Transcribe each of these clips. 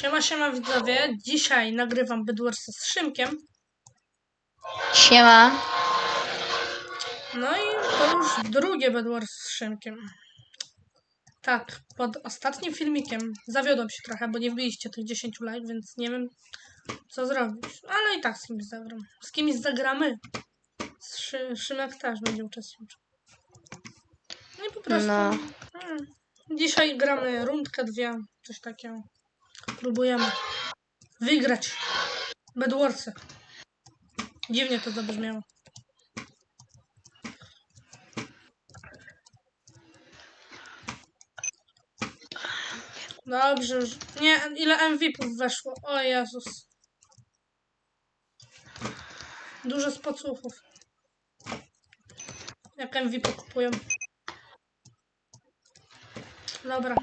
Siema, siema widzowie. Dzisiaj nagrywam Bedwarsa z Szymkiem. Siema. No i to już drugie Bedwars z Szymkiem. Tak, pod ostatnim filmikiem zawiodłem się trochę, bo nie wbiliście tych 10 like, więc nie wiem co zrobić. Ale i tak z kimś zagram. Z kimś zagramy. Z Szy Szymek też będzie uczestniczył. No i po prostu. No. mm, Dzisiaj gramy rundkę dwie, coś takiego. Próbujemy wygrać Bedwarsy. Dziwnie to zabrzmiało. Dobrze, już. Nie, ile MVP-ów weszło? O Jezus. Dużo spocuchów. Jak MVP kupują. Dobra.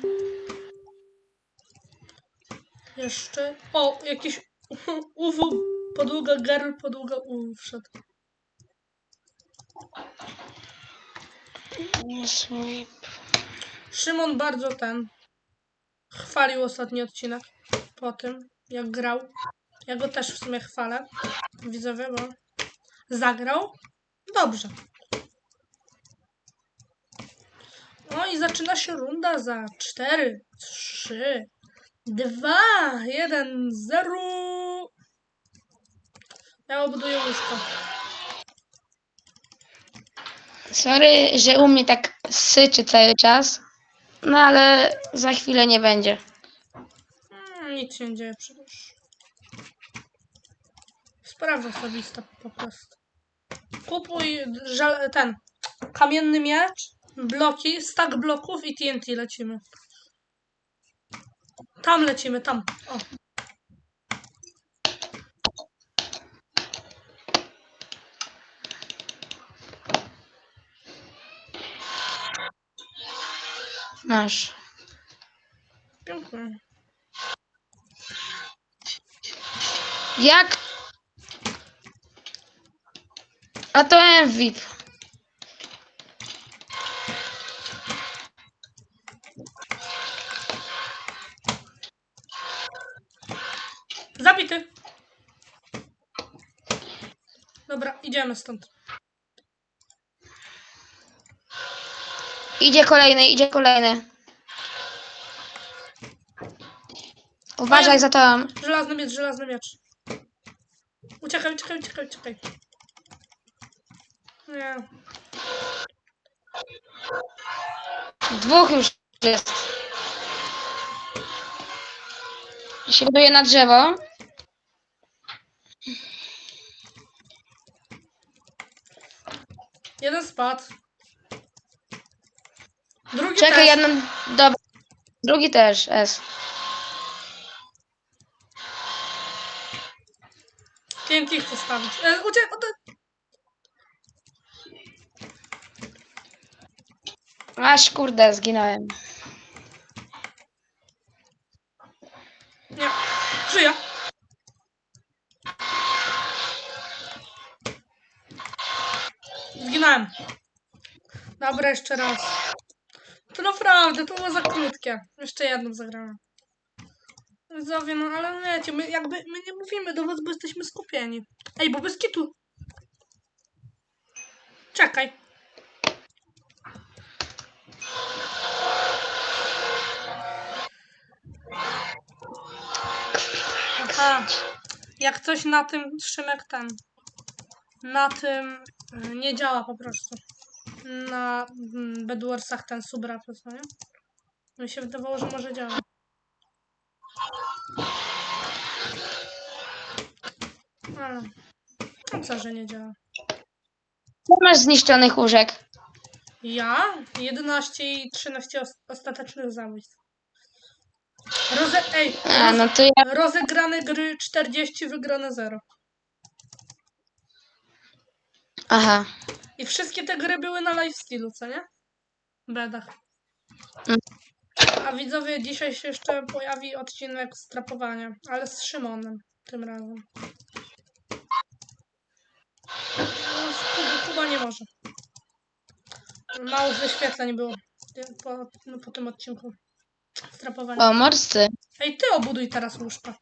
Jeszcze. O, jakiś UW, podługa girl, podługa UW wszedł. Szymon bardzo ten chwalił ostatni odcinek po tym, jak grał. Ja go też w sumie chwalę, widzowie, bo zagrał dobrze. No i zaczyna się runda za 4, 3, 2, 1, 0. Ja obuduję łóżko. Sorry, że u mnie tak syczy cały czas. No ale za chwilę nie będzie. Mm, Nic się nie dzieje przecież. Sprawa osobista po prostu. Kupuj ten kamienny miecz, bloki, stack bloków i TNT lecimy. Tam lecimy, tam. O. Masz. Dziękuję. Jak? A to MVP. Zabity. Dobra, idziemy stąd. Idzie kolejny, idzie kolejny. Uważaj za to. Żelazny miecz, żelazny miecz. Uciekaj, uciekaj, uciekaj, uciekaj. Nie. Dwóch już jest. Się buduje na drzewo. Jeden spadł. Drugi Czekaj, też. jeden. Dobra. Drugi też, S. TNT chcę stawić. E, uciek, te- Aż kurde, zginąłem. Nie. Żyję. Zginąłem. Dobra, jeszcze raz. To naprawdę, to było za krótkie. Jeszcze jedną zagrałem. Widzowie, no ale wiecie, my jakby my nie mówimy do was, bo jesteśmy skupieni. Ej, bo bez kitu. Czekaj. Aha. Jak coś na tym Szymek ten. Na tym y, nie działa po prostu. Na mm, Bedwarsach ten subrapy, co nie? Mi się wydawało, że może działa. Ale. No co, że nie działa? Co masz zniszczonych łóżek? Ja? 11 i 13 os- ostatecznych zabójstw. Roze... Ej, A, no to ja. rozegrane gry 40, wygrane 0. Aha. I wszystkie te gry były na lifestealu, co nie? Bedach. Mm. A widzowie, dzisiaj się jeszcze pojawi odcinek strapowania, ale z Szymonem tym razem. No, z Kuba, Kuba nie może. Mało wyświetleń było po, no, po tym odcinku strapowania. O, morscy. Ej, ty obuduj teraz łóżka.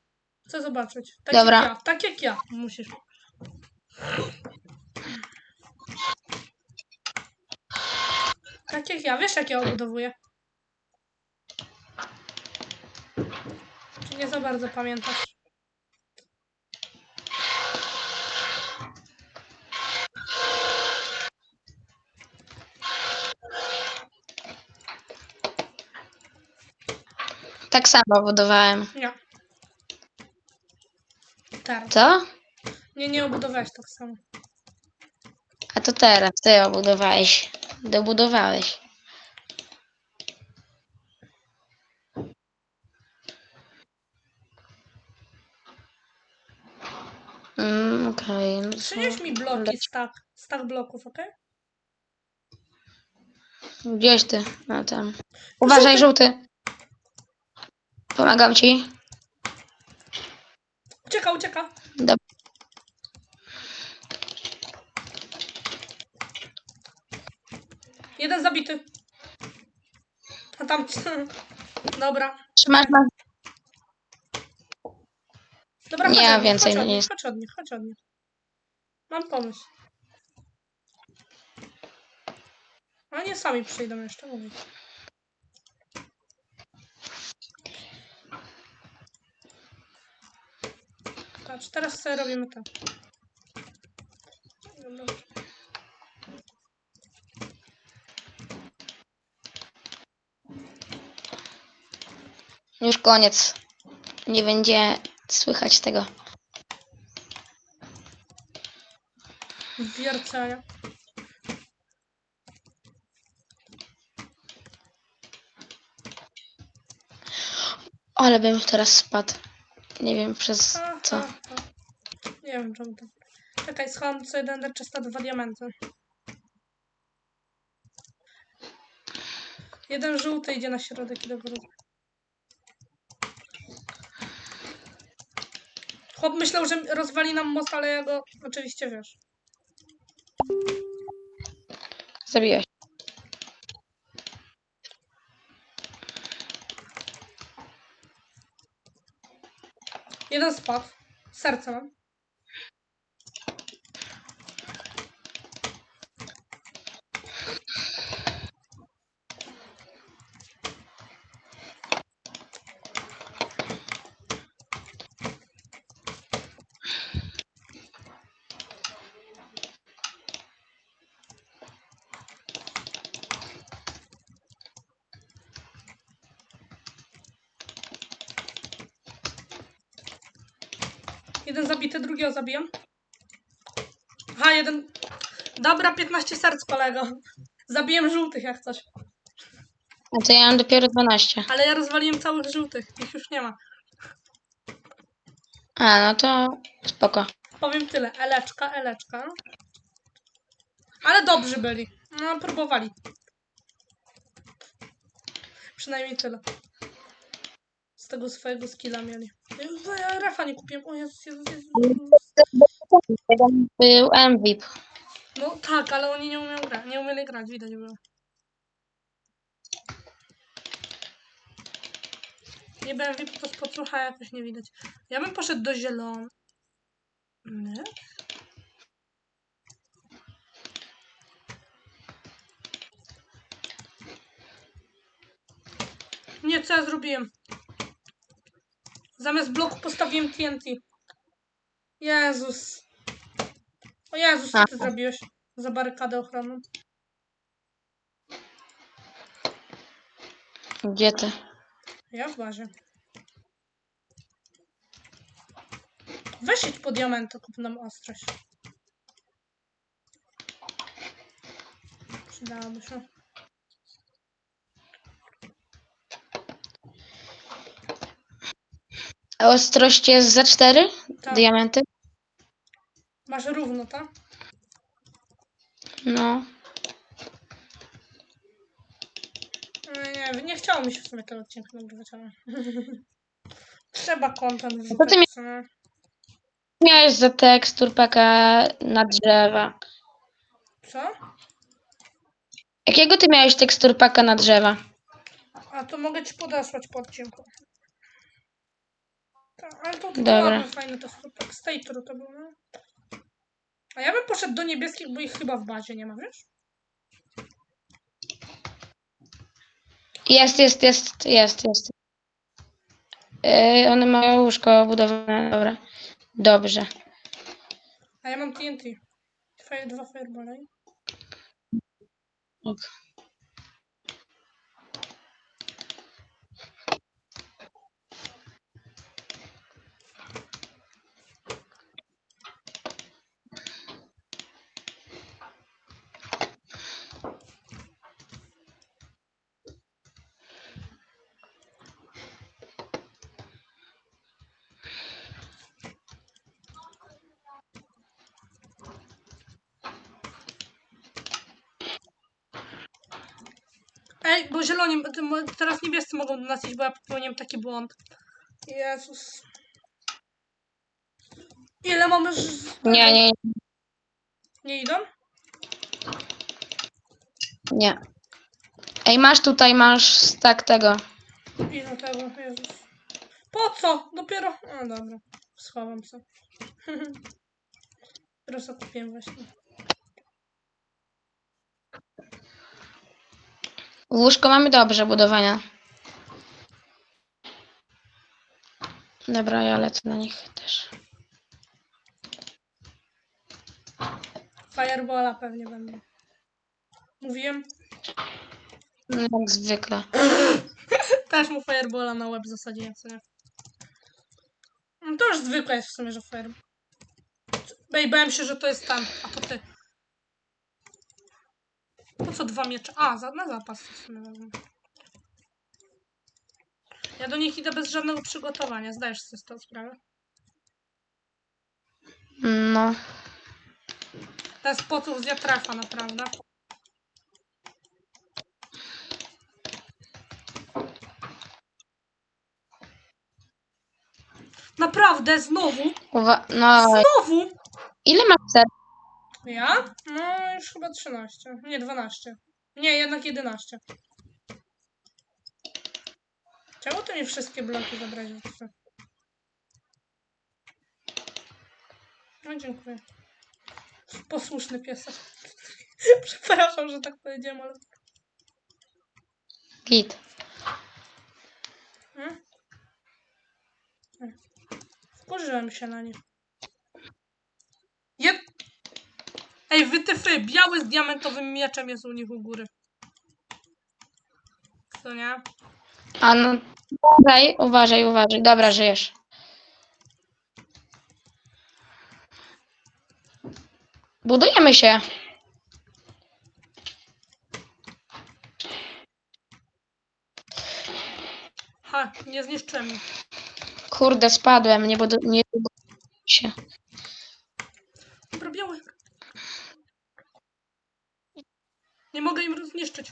Chcę zobaczyć. Tak Dobra. jak ja. Tak jak ja musisz. Tak jak ja. Wiesz jak ja obudowuję? Czy nie za bardzo pamiętasz? Tak samo budowałem. Nie. Teraz. Co? Nie, nie obudowałeś tak samo. A to teraz ty obudowałeś. Dobudowałeś. Mm, okej. no to- Przynieś mi bloki, stack. Stack bloków, okej? Gdzieś ty? No tam. Uważaj, żółty. Pomagam ci. Ucieka, ucieka. Dobra. Zabity. A tam... Dobra. Trzymasz na... Dobra, Nie, chodź od nich, więcej chodź od nie nich, jest. Chodź od nich, chodź od nich. Mam pomysł. A nie sami przyjdą jeszcze, mówię. Patrz, teraz sobie robimy to. Już koniec. Nie będzie słychać tego. Wiercenia. Ale bym teraz spadł. Nie wiem przez A, co. Nie wiem czemu to. Czekaj, schowam co jeden na dwa diamenty. Jeden żółty idzie na środek i do. Chłop myślał, że rozwali nam most, ale ja go oczywiście wiesz. Zabiłeś. Jeden spadł. Serce mam. Jeden zabity, drugiego zabijam. Aha, jeden. Dobra, 15 serc, kolego. Zabiłem żółtych jak coś. A to ja mam dopiero 12. Ale ja rozwaliłem całych żółtych. Ich już nie ma. A, no to spoko. Powiem tyle. Eleczka, eleczka. Ale dobrzy byli. No, próbowali. Przynajmniej tyle. Z tego swojego skilla mieli. Jezu, Ja refa nie kupiłem. O Jezus, Jezus, Jezus. Był MVP. No tak, ale oni nie umieją grać. Nie umieli grać, widać było. Nie byłem VIP, to z podsłucha jakoś nie widać. Ja bym poszedł do zielony. Nie? Nie, co ja zrobiłem? Zamiast bloku postawiłem TNT. Jezus. O Jezus, co ty Aha. zrobiłeś? Za barykadę ochronną. Gdzie ty? Ja w barze. Weź idź po diamenty, kup nam ostrość. Przydałoby się. A ostrość jest za 4? Tak. Diamenty? Masz równo, tak? No. Nie, nie, nie chciało mi się w sumie tego odcinka nagrywać, ale... Trzeba content to ty wrzucać, mi- nie? Miałeś za tekstur paka na drzewa. Co? Jakiego ty miałeś tekstur paka na drzewa? A to mogę ci podesłać po odcinku. Ale to tylko Dobra. fajne to tak z tej to było. no. A ja bym poszedł do niebieskich, bo ich chyba w bazie nie ma, wiesz? Jest, jest, jest, jest, jest. Yy, one mają łóżko budowane, dobra. Dobrze. A ja mam TNT. Dwa firebole. Ok. Zieloni, teraz niebiescy mogą do nas iść, bo ja popełniłem taki błąd. Jezus. Ile mamy... z- Nie, nie, Nie idą? nie. Ej, masz tutaj, masz stak tego. Ile tego, Jezus. Po co? Dopiero... A, dobra. Schowam się. Teraz kupiłem właśnie. Łóżko mamy dobrze budowania. Dobra, ja lecę na nich też. Firebola pewnie będą. Mówiłem? No, jak zwykle. Też mu firebola na łeb zasadziłem, co nie? No to już zwykle jest w sumie, że fire... Ej, bałem się, że to jest tam, a to ty. Po co dwa miecze? A, za, na zapas w sumie wezmę. Ja do nich idę bez żadnego przygotowania, zdajesz sobie z tą sprawę? No. To jest pocuch z jatrafa, naprawdę. Naprawdę, znowu? Uwa- no, Znowu? ile masz ser? Ja? No, już chyba 13. Nie, 12. Nie, jednak 11. Czemu to mi wszystkie bloki zabrać? No, dziękuję. Posłuszny piesek. Przepraszam, że tak powiedziałem, ale... Git. Hmm? Hmm. Wkurzyłem się na nie. Jed... Ej, wytyfy! Biały z diamentowym mieczem jest u nich u góry. Co nie? A no, uważaj, uważaj, uważaj. Dobra, żyjesz. Budujemy się. Ha, nie zniszczyłem ich. Kurde, spadłem, nie budu nie buduję się. Dobra, biały. Nie mogę im zniszczyć.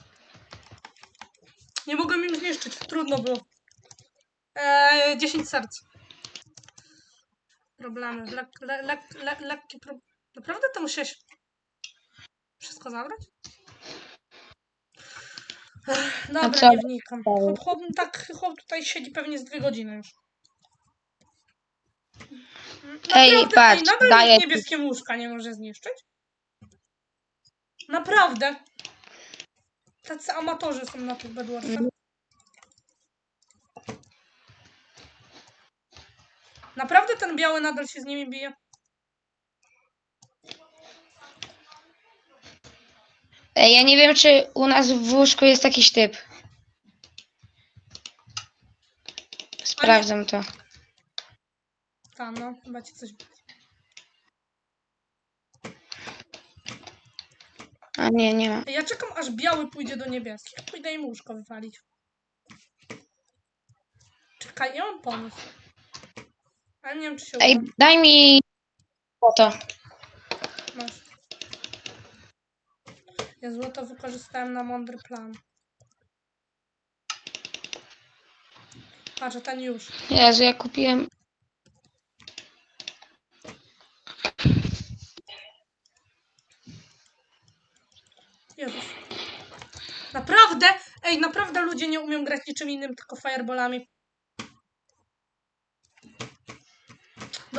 Nie mogę im zniszczyć. Trudno było. Eee, 10 serc. Problemy. Lek, le, le, lekkie pro... Naprawdę to musiałeś wszystko zabrać? Ech, Dobra, nie wnikam. Chłop, chłop, tak, chłop tutaj siedzi pewnie z dwie godziny już. Ej, Naprawdę, patrz, daję ci. niebieskie łóżka nie może zniszczyć? Naprawdę. Tacy amatorzy są na tych bedwarsach. Mhm. Naprawdę ten biały nadal się z nimi bije? Ej, ja nie wiem, czy u nas w łóżku jest jakiś typ. Sprawdzam to. Tam, no, chyba ci coś... A nie, nie ma. Ja czekam, aż biały pójdzie do niebieskich. Pójdę im łóżko wywalić. Czekaj, ja mam pomysł. Ale nie wiem, czy się uda. Ej, daj mi to. Masz. Ja złoto wykorzystałem na mądry plan. Patrz, a ten już. Jezu, ja kupiłem. Jezus. Naprawdę? Ej, naprawdę ludzie nie umią grać niczym innym, tylko fireballami.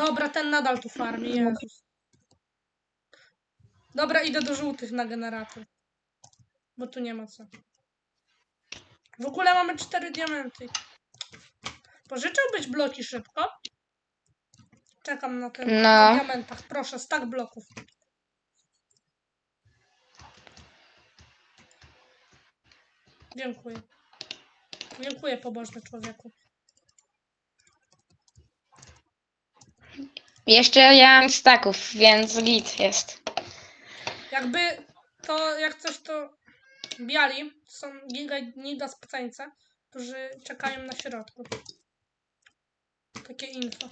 Dobra, ten nadal tu farmi, Jezus. Dobra, idę do żółtych na generator. Bo tu nie ma co. W ogóle mamy cztery diamenty. Pożyczyłbyś bloki szybko? Czekam na ten No. na diamentach. Proszę, stak bloków. Dziękuję. Dziękuję, pobożny człowieku. Jeszcze ja mam staków, więc git jest. Jakby to, jak coś to biali, są giga nida spaceńce, którzy czekają na środku. Takie info.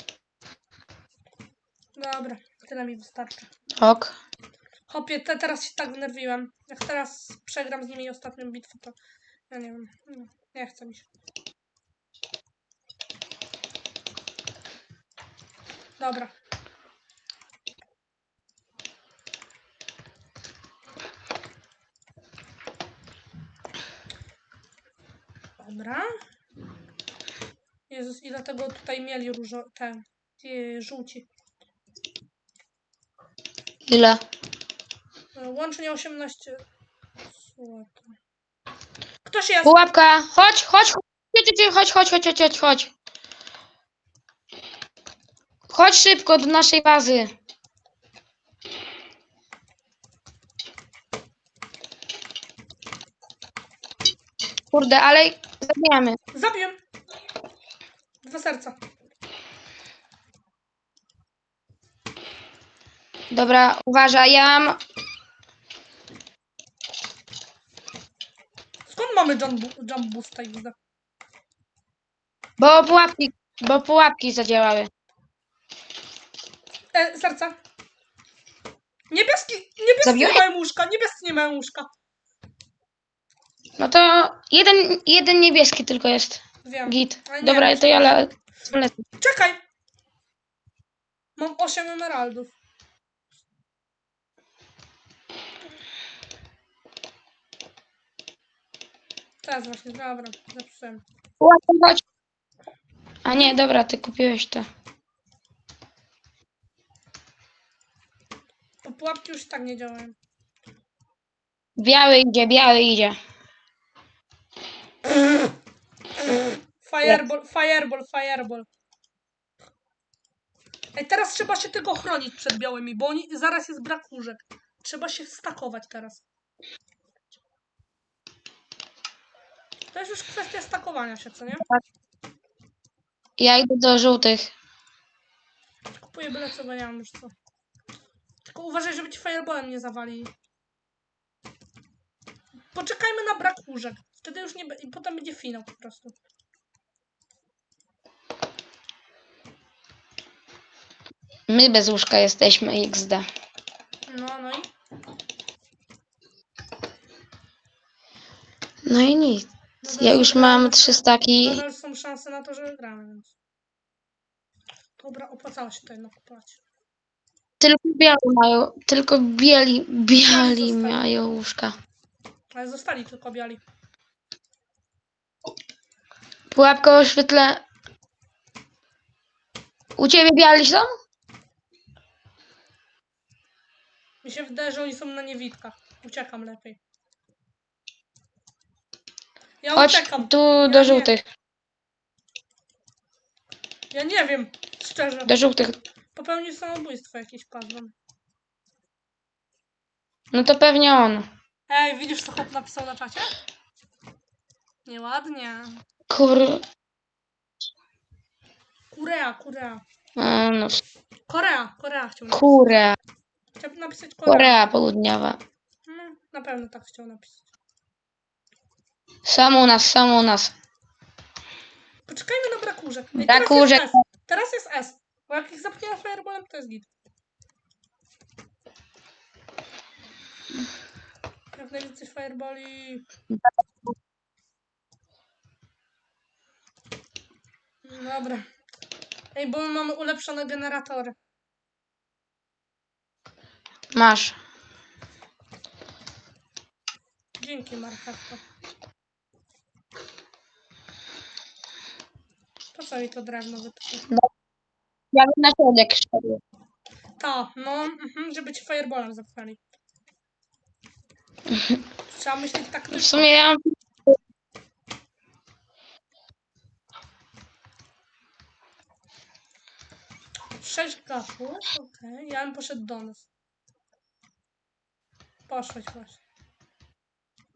Dobra, tyle mi wystarczy. Ok. Hopie, te, teraz się tak wnerwiłem. Jak teraz przegram z nimi ostatnią bitwę, to ja nie wiem. Nie chcę mi się. Dobra. Dobra. Jezus, ile tego tutaj mieli różo... te... Ci żółci. Ile? E, Łącznie 18 złota. Ktoś jest! Pułapka! Chodź, chodź, chodź, chodź, chodź, chodź, chodź, chodź, chodź. Chodź szybko do naszej bazy. Kurde, ale zabijamy. Zabiłem! Dwa serca. Dobra, uważaj, ja mam... Skąd mamy jump, bu- jump boosta i widzę? Bo pułapki, bo pułapki zadziałały. E, serca. Niebieski! Niebieski Zabiłeś? nie mają łóżka! Niebiescy nie mają łóżka! No to jeden, jeden niebieski tylko jest. Wiem. Git. Ale nie Dobra, wiem, to ja le- lecę. Czekaj! Mam 8 emeraldów. Teraz właśnie, dobra. Pułapka, chodź. A nie, dobra, ty kupiłeś to. Bo pułapki już tak nie działają. Biały idzie, biały idzie. Fireball, fireball, fireball. Ej, teraz trzeba się tego chronić przed białymi, bo oni, zaraz jest brak łóżek. Trzeba się stakować teraz. To jest już kwestia stakowania się, co nie? Ja idę do żółtych. Kupuję byle co, bo nie mam już co. Tylko uważaj, żeby ci fireballem nie zawali. Poczekajmy na brak łóżek. Wtedy już nie i potem będzie finał po prostu. My bez łóżka jesteśmy XD. No, no i No i nic. nadal Ja już mam trzy staki. Nadal są szanse na to, że wygramy, więc. Dobra, opłacało się to jednak kupować. Tylko biali mają, tylko bieli, biali zostali. mają łóżka. Ale zostali tylko biali. Pułapka o świetle. U ciebie biali są? Mi się wydaje, że oni są na niewidkach. Uciekam lepiej. Ja Chodź uciekam. tu Ja do nie. żółtych. Ja nie wiem, szczerze. Do żółtych. Popełnił samobójstwo jakiś pazon. No to pewnie on. Ej, widzisz co chłop napisał na czacie? Nieładnie. Kur... Korea, Korea. A, no, Korea, Korea chciał napisać. Korea. Chciał napisać Korea. Korea Południowa. No, na pewno tak chciał napisać. Sam u nas, sam u nas. Poczekajmy na brak łóżek. Ej, Brak teraz jest. S. Teraz jest S. Bo jak ich zapniemy fireballem, to jest git. Jak najwięcej fireballi. Dobra. Ej, bo my mamy ulepszone generatory. Masz. Dzięki, marchewko. Po co mi to drewno wytnie? Ja bym na środek szedł. Ta, no, mhm, żeby cię fireballem zapchali. Trzeba myśleć tak W sumie ja mam... Sześć gapów, okej. Ja bym poszedł do nas. Poszłeś właśnie.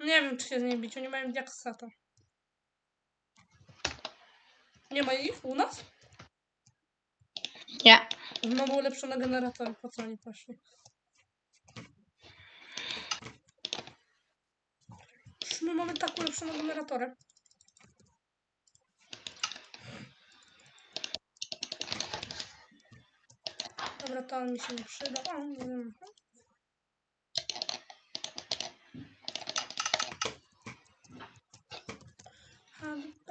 Nie wiem, czy się z niej bić. Oni mają diaksata. Nie ma ich u nas? Nie. Znowu ulepszone generatory. Po co oni poszli? My mamy tak ulepszone generatory. Dobra, to mi się nie przyda. O, nie wiem. Had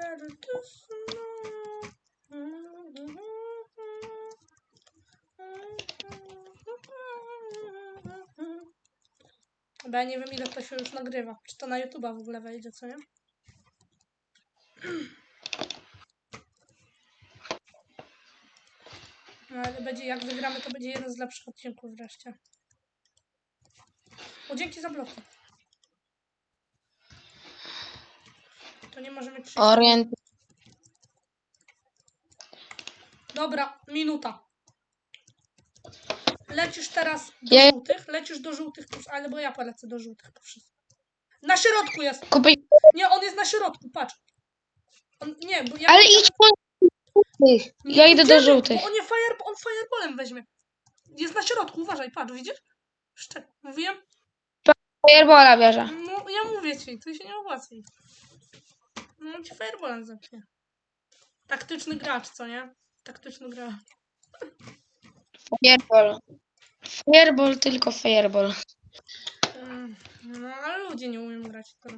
better to. Bo ja nie wiem ile to się już nagrywa. Czy to na YouTube'a w ogóle wejdzie, co nie? No ale będzie, jak wygramy, to będzie jeden z lepszych odcinków wreszcie. O, dzięki za bloki. To nie może mieć... Orient. Dobra, minuta. Lecisz teraz do Ja- żółtych, lecisz do żółtych, po- albo ja polecę do żółtych po wszystko. Na środku jest! Kupić... Nie, on jest na środku, patrz. On, nie, bo ja... Ale idź po żółtych. Nie Ja idę do idziemy, żółtych. Bo on, nie fire, on fireballem weźmie. Jest na środku, uważaj, patrz, widzisz? Szczek, mówiłem? Firebola bierze. No, ja mówię ci, to się nie opłaca. No, ci fireballem zamknie. Taktyczny gracz, co nie? Taktyczny gracz. Fireball. Fireball, tylko fireball. Mm, No, ale ludzie nie umieją grać w to.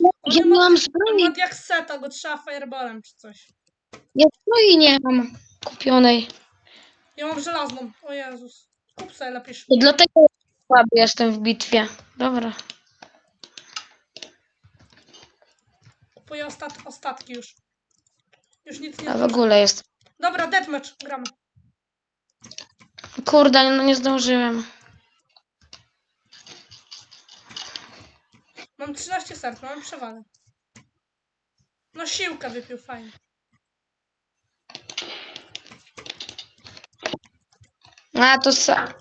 Ja nie ma, mam zbroi. jak seta, go trzeba fireballem czy coś. Ja zbroi nie mam kupionej. Ja mam żelazną, o Jezus. Kup sobie lepiej I szybko. dlatego słaby jestem w bitwie. Dobra. Kupuję ostat, ostatki już. Już nic nie A w ogóle jest. Dobra, deathmatch, gramy. Kurde, no nie zdążyłem. Mam 13 serc, mam przewagę. No siłkę wypił, fajnie. A to sa.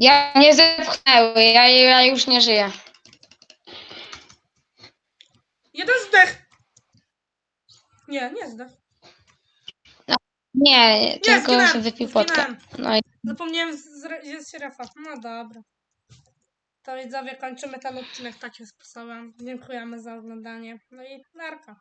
Ja nie zepchnęły, ja, ja już nie żyję. Jeden zdech! Nie, nie zdech. Nie, tylko zginąłem, się wypił zginąłem. No i Zapomniałem z, z, z refa. No dobra. To widzowie, kończymy ten odcinek takim sposobem. Dziękujemy za oglądanie. No i narka.